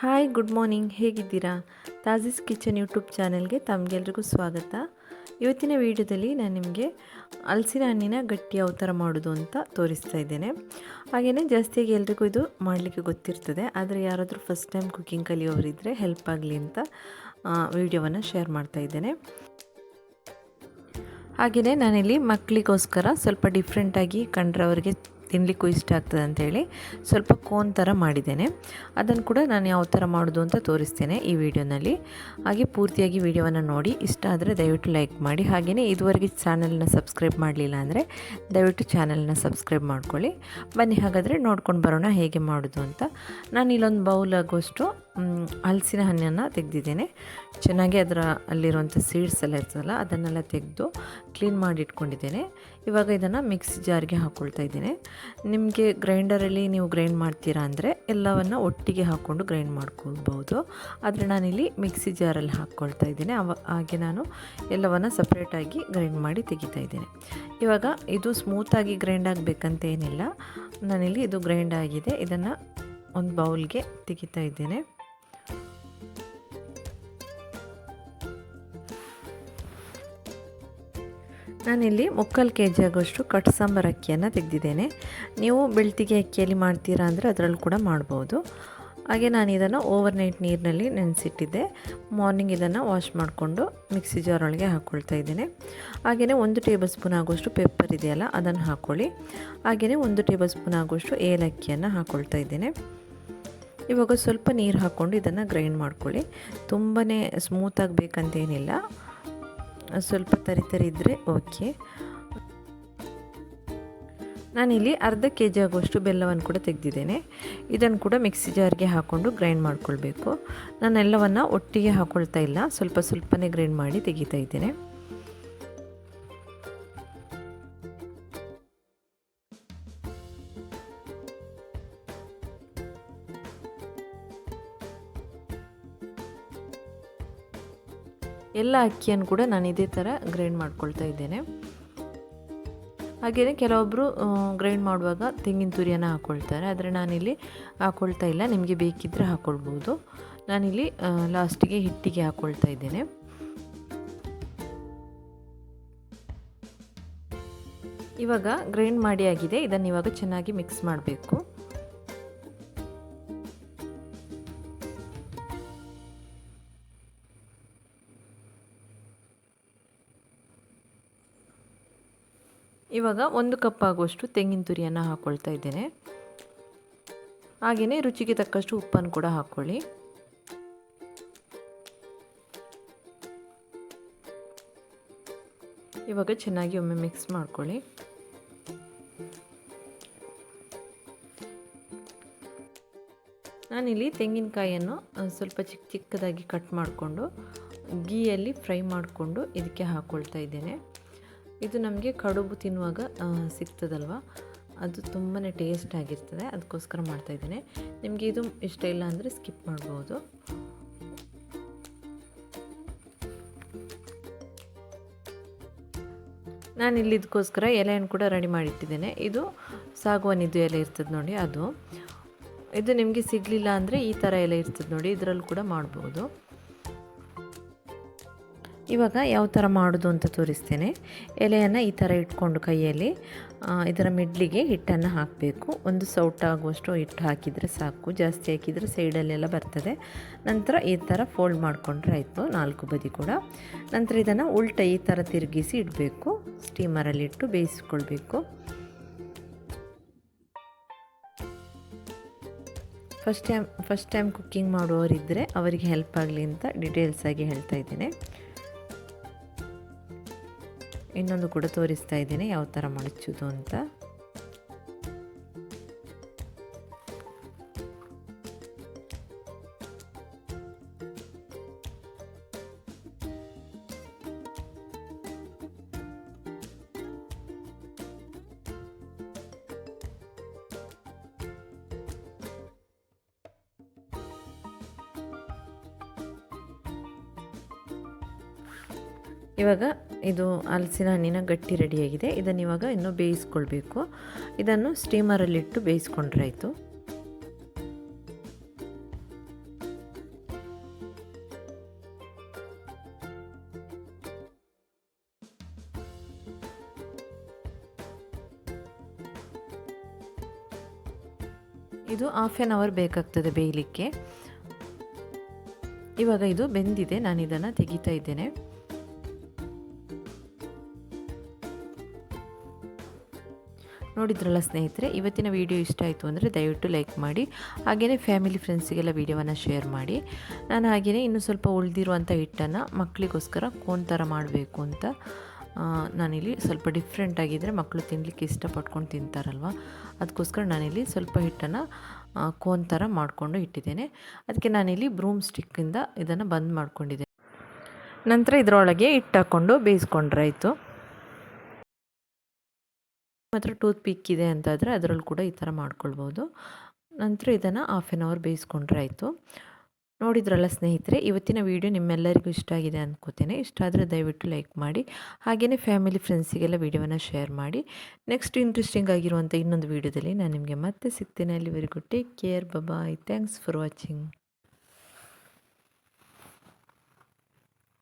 Hi good morning ಹೇಗಿದ್ದೀರಾ? ತಾಜಿಸ್ kitchen YouTube ಚಾನೆಲ್ಗೆ ತಮಗೆಲ್ರಿಗೂ ಸ್ವಾಗತ. ಇವತ್ತಿನ ವಿಡಿಯೋದಲ್ಲಿ ನಾನು ನಿಮಗೆ ಹಲಸಿನ ಹಣ್ಣಿನ ಗಟ್ಟಿ ಅವತಾರ ಮಾಡೋದು ಅಂತ ತೋರಿಸ್ತಾ ಇದ್ದೇನೆ. ಹಾಗೆಯೇ ಜಾಸ್ತಿಯಾಗಿ ಎಲ್ರಿಗೂ ಇದು ಮಾಡಲಿಕ್ಕೆ ಗೊತ್ತಿರ್ತದೆ. ಆದರೆ ಯಾರಾದರೂ ಫಸ್ಟ್ ಟೈಮ್ ಕುಕ್ಕಿಂಗ್ ಕಲಿಯೋರಿದ್ದರೆ ಹೆಲ್ಪ್ ಆಗಲಿ ಅಂತ ವಿಡಿಯೋವನ್ನು ಶೇರ್ ಮಾಡ್ತಾ ಇದ್ದೇನೆ. ಹಾಗೆಯೇ ನಾನಿಲ್ಲಿ ಮಕ್ಕಳಿಗೋಸ್ಕರ ಸ್ವಲ್ಪ ಡಿಫ್ರೆಂಟಾಗಿ ಕಂಡ್ರೆ ಅವರಿಗೆ ತಿನ್ನಲಿಕ್ಕೂ ಇಷ್ಟ ಆಗ್ತದೆ ಅಂತೇಳಿ ಸ್ವಲ್ಪ ಕೋನ್ ಥರ ಮಾಡಿದ್ದೇನೆ. ಅದನ್ನು ಕೂಡ ನಾನು ಯಾವ ಥರ ಮಾಡೋದು ಅಂತ ತೋರಿಸ್ತೇನೆ ಈ ವಿಡಿಯೋನಲ್ಲಿ. ಹಾಗೆ ಪೂರ್ತಿಯಾಗಿ ವಿಡಿಯೋವನ್ನು ನೋಡಿ, ಇಷ್ಟ ಆದರೆ ದಯವಿಟ್ಟು ಲೈಕ್ ಮಾಡಿ. ಹಾಗೆಯೇ ಇದುವರೆಗೆ ಚಾನಲ್ನ ಸಬ್ಸ್ಕ್ರೈಬ್ ಮಾಡಲಿಲ್ಲ ಅಂದರೆ ದಯವಿಟ್ಟು ಚಾನಲ್ನ ಸಬ್ಸ್ಕ್ರೈಬ್ ಮಾಡ್ಕೊಳ್ಳಿ. ಬನ್ನಿ ಹಾಗಾದರೆ ನೋಡ್ಕೊಂಡು ಬರೋಣ ಹೇಗೆ ಮಾಡೋದು ಅಂತ. ನಾನು ಇಲ್ಲೊಂದು ಬೌಲ್ ಆಗೋಷ್ಟು ಹಲಸಿನ ಹಣ್ಣನ್ನು ತೆಗೆದಿದ್ದೇನೆ. ಚೆನ್ನಾಗಿ ಅದರ ಅಲ್ಲಿರುವಂಥ ಸೀಡ್ಸ್ ಎಲ್ಲ ಇರ್ತದಲ್ಲ, ಅದನ್ನೆಲ್ಲ ತೆಗೆದು ಕ್ಲೀನ್ ಮಾಡಿ ಇಟ್ಕೊಂಡಿದ್ದೇನೆ. ಇವಾಗ ಇದನ್ನು ಮಿಕ್ಸಿ ಜಾರ್ಗೆ ಹಾಕ್ಕೊಳ್ತಾ ಇದ್ದೀನಿ. ನಿಮಗೆ ಗ್ರೈಂಡರಲ್ಲಿ ನೀವು ಗ್ರೈಂಡ್ ಮಾಡ್ತೀರಾ ಅಂದರೆ ಎಲ್ಲವನ್ನು ಒಟ್ಟಿಗೆ ಹಾಕ್ಕೊಂಡು ಗ್ರೈಂಡ್ ಮಾಡ್ಕೊಳ್ಬೋದು ಆದರೆ ನಾನಿಲ್ಲಿ ಮಿಕ್ಸಿ ಜಾರಲ್ಲಿ ಹಾಕ್ಕೊಳ್ತಾ ಇದ್ದೀನಿ. ಅವ, ಹಾಗೆ ನಾನು ಎಲ್ಲವನ್ನು ಸಪ್ರೇಟಾಗಿ ಗ್ರೈಂಡ್ ಮಾಡಿ ತೆಗಿತಾ ಇದ್ದೇನೆ. ಇವಾಗ ಇದು ಸ್ಮೂತಾಗಿ ಗ್ರೈಂಡ್ ಆಗಬೇಕಂತ ಏನಿಲ್ಲ. ನಾನಿಲ್ಲಿ ಇದು ಗ್ರೈಂಡ್ ಆಗಿದೆ. ಇದನ್ನು ಒಂದು ಬೌಲ್ಗೆ ತೆಗಿತಾ ಇದ್ದೇನೆ. ನಾನಿಲ್ಲಿ ಮುಕ್ಕಾಲು ಕೆ ಜಿ ಆಗೋಷ್ಟು ಕಟ್ ಸಾಂಬಾರು ಅಕ್ಕಿಯನ್ನು ತೆಗೆದಿದ್ದೇನೆ. ನೀವು ಬೆಳ್ತಿಗೆ ಅಕ್ಕಿಯಲ್ಲಿ ಮಾಡ್ತೀರಾ ಅಂದರೆ ಅದರಲ್ಲಿ ಕೂಡ ಮಾಡ್ಬೋದು. ಹಾಗೆ ನಾನು ಇದನ್ನು ಓವರ್ ನೈಟ್ ನೀರಿನಲ್ಲಿ ನೆನೆಸಿಟ್ಟಿದ್ದೆ. ಮಾರ್ನಿಂಗ್ ಇದನ್ನು ವಾಶ್ ಮಾಡಿಕೊಂಡು ಮಿಕ್ಸಿ ಜಾರ್ ಒಳಗೆ ಹಾಕ್ಕೊಳ್ತಾ ಇದ್ದೇನೆ. ಹಾಗೆಯೇ ಒಂದು ಟೇಬಲ್ ಸ್ಪೂನ್ ಆಗುವಷ್ಟು ಪೆಪ್ಪರ್ ಇದೆಯಲ್ಲ, ಅದನ್ನು ಹಾಕ್ಕೊಳ್ಳಿ ಹಾಗೆಯೇ ಒಂದು ಟೇಬಲ್ ಸ್ಪೂನ್ ಆಗುವಷ್ಟು ಏಲಕ್ಕಿಯನ್ನು ಹಾಕ್ಕೊಳ್ತಾ ಇದ್ದೇನೆ. ಇವಾಗ ಸ್ವಲ್ಪ ನೀರು ಹಾಕ್ಕೊಂಡು ಇದನ್ನು ಗ್ರೈಂಡ್ ಮಾಡ್ಕೊಳ್ಳಿ. ತುಂಬಾ ಸ್ಮೂತಾಗಿ ಬೇಕಂತೇನಿಲ್ಲ ಸ್ವಲ್ಪ ತರಿ ತರಿ ಇದ್ದರೆ ಓಕೆ. ನಾನಿಲ್ಲಿ ಅರ್ಧ ಕೆ ಜಿ ಆಗುವಷ್ಟು ಬೆಲ್ಲವನ್ನು ಕೂಡ ತೆಗೆದಿದ್ದೇನೆ. ಇದನ್ನು ಕೂಡ ಮಿಕ್ಸಿ ಜಾರ್ಗೆ ಹಾಕ್ಕೊಂಡು ಗ್ರೈಂಡ್ ಮಾಡ್ಕೊಳ್ಬೇಕು. ನಾನು ಎಲ್ಲವನ್ನು ಒಟ್ಟಿಗೆ ಹಾಕ್ಕೊಳ್ತಾ ಇಲ್ಲ. ಸ್ವಲ್ಪ ಸ್ವಲ್ಪನೇ ಗ್ರೈಂಡ್ ಮಾಡಿ ತೆಗಿತಾ ಇದ್ದೇನೆ. ಎಲ್ಲ ಅಕ್ಕಿಯನ್ನು ಕೂಡ ನಾನು ಇದೇ ಥರ ಗ್ರೈಂಡ್ ಮಾಡ್ಕೊಳ್ತಾ ಇದ್ದೇನೆ. ಹಾಗೆಯೇ ಕೆಲವೊಬ್ಬರು ಗ್ರೈಂಡ್ ಮಾಡುವಾಗ ತೆಂಗಿನ ತುರಿಯನ್ನು ಹಾಕ್ಕೊಳ್ತಾರೆ ಆದರೆ ನಾನಿಲ್ಲಿ ಹಾಕ್ಕೊಳ್ತಾ ಇಲ್ಲ. ನಿಮಗೆ ಬೇಕಿದ್ದರೆ ಹಾಕ್ಕೊಳ್ಬೋದು ನಾನಿಲ್ಲಿ ಲಾಸ್ಟಿಗೆ ಹಿಟ್ಟಿಗೆ ಹಾಕ್ಕೊಳ್ತಾ ಇದ್ದೇನೆ. ಇವಾಗ ಗ್ರೈಂಡ್ ಮಾಡಿ ಆಗಿದೆ. ಇದನ್ನು ಇವಾಗ ಚೆನ್ನಾಗಿ ಮಿಕ್ಸ್ ಮಾಡಬೇಕು. ಇವಾಗ ಒಂದು ಕಪ್ ಆಗುವಷ್ಟು ತೆಂಗಿನ ತುರಿಯನ್ನು ಹಾಕ್ಕೊಳ್ತಾ ಇದ್ದೇನೆ. ಹಾಗೆಯೇ ರುಚಿಗೆ ತಕ್ಕಷ್ಟು ಉಪ್ಪನ್ನು ಕೂಡ ಹಾಕ್ಕೊಳ್ಳಿ ಇವಾಗ ಚೆನ್ನಾಗಿ ಒಮ್ಮೆ ಮಿಕ್ಸ್ ಮಾಡ್ಕೊಳ್ಳಿ. ನಾನಿಲ್ಲಿ ತೆಂಗಿನಕಾಯಿಯನ್ನು ಸ್ವಲ್ಪ ಚಿಕ್ಕ ಚಿಕ್ಕದಾಗಿ ಕಟ್ ಮಾಡಿಕೊಂಡು ಗೀಯಲ್ಲಿ ಫ್ರೈ ಮಾಡಿಕೊಂಡು ಇದಕ್ಕೆ ಹಾಕ್ಕೊಳ್ತಾ ಇದ್ದೇನೆ. ಇದು ನಮಗೆ ಕಡುಬು ತಿನ್ನುವಾಗ ಸಿಗ್ತದಲ್ವ? ಅದು ತುಂಬಾ ಟೇಸ್ಟ್ ಆಗಿರ್ತದೆ. ಅದಕ್ಕೋಸ್ಕರ ಮಾಡ್ತಾಯಿದ್ದೀನಿ ನಿಮಗೆ ಇದು ಇಷ್ಟ ಇಲ್ಲ ಅಂದರೆ ಸ್ಕಿಪ್ ಮಾಡ್ಬೋದು. ನಾನು ಇಲ್ಲಿ ಇದಕ್ಕೋಸ್ಕರ ಎಲೆಯನ್ನು ಕೂಡ ರೆಡಿ ಮಾಡಿಟ್ಟಿದ್ದೇನೆ. ಇದು ಸಾಗುವನಿದ್ದು ಎಲೆ ಇರ್ತದೆ ನೋಡಿ ಅದು. ಇದು ನಿಮಗೆ ಸಿಗಲಿಲ್ಲ ಅಂದರೆ ಈ ಥರ ಎಲೆ ಇರ್ತದೆ ನೋಡಿ, ಇದರಲ್ಲೂ ಕೂಡ ಮಾಡ್ಬೋದು. ಇವಾಗ ಯಾವ ಥರ ಮಾಡೋದು ಅಂತ ತೋರಿಸ್ತೇನೆ. ಎಲೆಯನ್ನು ಈ ಥರ ಇಟ್ಕೊಂಡು ಕೈಯಲ್ಲಿ ಇದರ ಮಿಡ್ಲಿಗೆ ಹಿಟ್ಟನ್ನು ಹಾಕಬೇಕು. ಒಂದು ಸೌಟಾಗುವಷ್ಟು ಹಿಟ್ಟು ಹಾಕಿದರೆ ಸಾಕು. ಜಾಸ್ತಿ ಹಾಕಿದರೆ ಸೈಡಲ್ಲೆಲ್ಲ ಬರ್ತದೆ. ನಂತರ ಈ ಥರ ಫೋಲ್ಡ್ ಮಾಡಿಕೊಂಡ್ರೆ ಆಯಿತು, ನಾಲ್ಕು ಬದಿ ಕೂಡ. ನಂತರ ಇದನ್ನು ಉಲ್ಟ ಈ ಥರ ತಿರುಗಿಸಿ ಇಡಬೇಕು. ಸ್ಟೀಮರಲ್ಲಿಟ್ಟು ಬೇಯಿಸ್ಕೊಳ್ಬೇಕು. First time first time cooking ಮಾಡುವವರಿದ್ದರೆ ಅವರಿಗೆ ಹೆಲ್ಪ್ ಆಗಲಿ ಅಂತ ಡೀಟೇಲ್ಸಾಗಿ ಹೇಳ್ತಾ ಇದ್ದೇನೆ. ಇನ್ನೊಂದು ಕೂಡ ತೋರಿಸ್ತಾ ಇದ್ದೇನೆ ಯಾವ ಥರ ಮಡಚೋದು ಅಂತ. ಇವಾಗ ಇದು ಹಲಸಿನ ಹಣ್ಣಿನ ಗಟ್ಟಿ ರೆಡಿಯಾಗಿದೆ. ಇದನ್ನು ಇವಾಗ ಇನ್ನೂ ಬೇಯಿಸ್ಕೊಳ್ಬೇಕು. ಇದನ್ನು ಸ್ಟೀಮರಲ್ಲಿಟ್ಟು ಬೇಯಿಸ್ಕೊಂಡ್ರಾಯಿತು ಇದು ಹಾಫ್ ಆನ್ ಅವರ್ ಬೇಕಾಗ್ತದೆ ಬೇಯಲಿಕ್ಕೆ. ಇವಾಗ ಇದು ಬೆಂದಿದೆ. ನಾನು ಇದನ್ನು ತೆಗಿತಾ ಇದ್ದೇನೆ. ನೋಡಿದ್ರಲ್ಲ ಸ್ನೇಹಿತರೆ, ಇವತ್ತಿನ ವಿಡಿಯೋ ಇಷ್ಟ ಆಯಿತು ಅಂದರೆ ದಯವಿಟ್ಟು ಲೈಕ್ ಮಾಡಿ ಹಾಗೆಯೇ ಫ್ಯಾಮಿಲಿ ಫ್ರೆಂಡ್ಸಿಗೆಲ್ಲ ವಿಡಿಯೋವನ್ನು ಶೇರ್ ಮಾಡಿ. ನಾನು ಹಾಗೆಯೇ ಇನ್ನೂ ಸ್ವಲ್ಪ ಉಳಿದಿರುವಂಥ ಹಿಟ್ಟನ್ನು ಮಕ್ಕಳಿಗೋಸ್ಕರ ಕೋನ್ ಥರ ಮಾಡಬೇಕು ಅಂತ ನಾನಿಲ್ಲಿ ಸ್ವಲ್ಪ ಡಿಫ್ರೆಂಟ್ ಆಗಿದ್ದರೆ ಮಕ್ಕಳು ತಿನ್ನಲಿಕ್ಕೆ ಇಷ್ಟಪಟ್ಕೊಂಡು ತಿಂತಾರಲ್ವ? ಅದಕ್ಕೋಸ್ಕರ ನಾನಿಲ್ಲಿ ಸ್ವಲ್ಪ ಹಿಟ್ಟನ್ನು ಕೋನ್ ಥರ ಮಾಡಿಕೊಂಡು ಇಟ್ಟಿದ್ದೇನೆ. ಅದಕ್ಕೆ ನಾನಿಲ್ಲಿ ಬ್ರೂಮ್ ಸ್ಟಿಕ್ಕಿಂದ ಇದನ್ನು ಬಂದ್ ಮಾಡ್ಕೊಂಡಿದ್ದೇನೆ. ನಂತರ ಇದರೊಳಗೆ ಹಿಟ್ಟು ಹಾಕ್ಕೊಂಡು ಬೇಯಿಸ್ಕೊಂಡ್ರಾಯ್ತು ಮಾತ್ರ ಟೂತ್ ಪಿಕ್ ಇದೆ ಅಂತಾದರೆ ಅದರಲ್ಲಿ ಕೂಡ ಈ ಥರ ಮಾಡ್ಕೊಳ್ಬೋದು. ನಂತರ ಇದನ್ನು ಹಾಫ್ ಆನ್ ಅವರ್ ಬೇಯಿಸ್ಕೊಂಡ್ರೆ ಆಯಿತು. ನೋಡಿದ್ರಲ್ಲ ಸ್ನೇಹಿತರೆ, ಇವತ್ತಿನ ವೀಡಿಯೋ ನಿಮ್ಮೆಲ್ಲರಿಗೂ ಇಷ್ಟ ಆಗಿದೆ ಅಂದ್ಕೋತೇನೆ ಇಷ್ಟ ಆದರೆ ದಯವಿಟ್ಟು ಲೈಕ್ ಮಾಡಿ ಹಾಗೆಯೇ ಫ್ಯಾಮಿಲಿ ಫ್ರೆಂಡ್ಸಿಗೆಲ್ಲ ವೀಡಿಯೋವನ್ನು ಶೇರ್ ಮಾಡಿ. ನೆಕ್ಸ್ಟ್ ಇಂಟ್ರೆಸ್ಟಿಂಗ್ ಆಗಿರುವಂಥ ಇನ್ನೊಂದು ವೀಡಿಯೋದಲ್ಲಿ ನಾನು ನಿಮಗೆ ಮತ್ತೆ ಸಿಗ್ತೇನೆ. ಅಲ್ಲಿವರೆಗೂ take care bye bye thanks for watching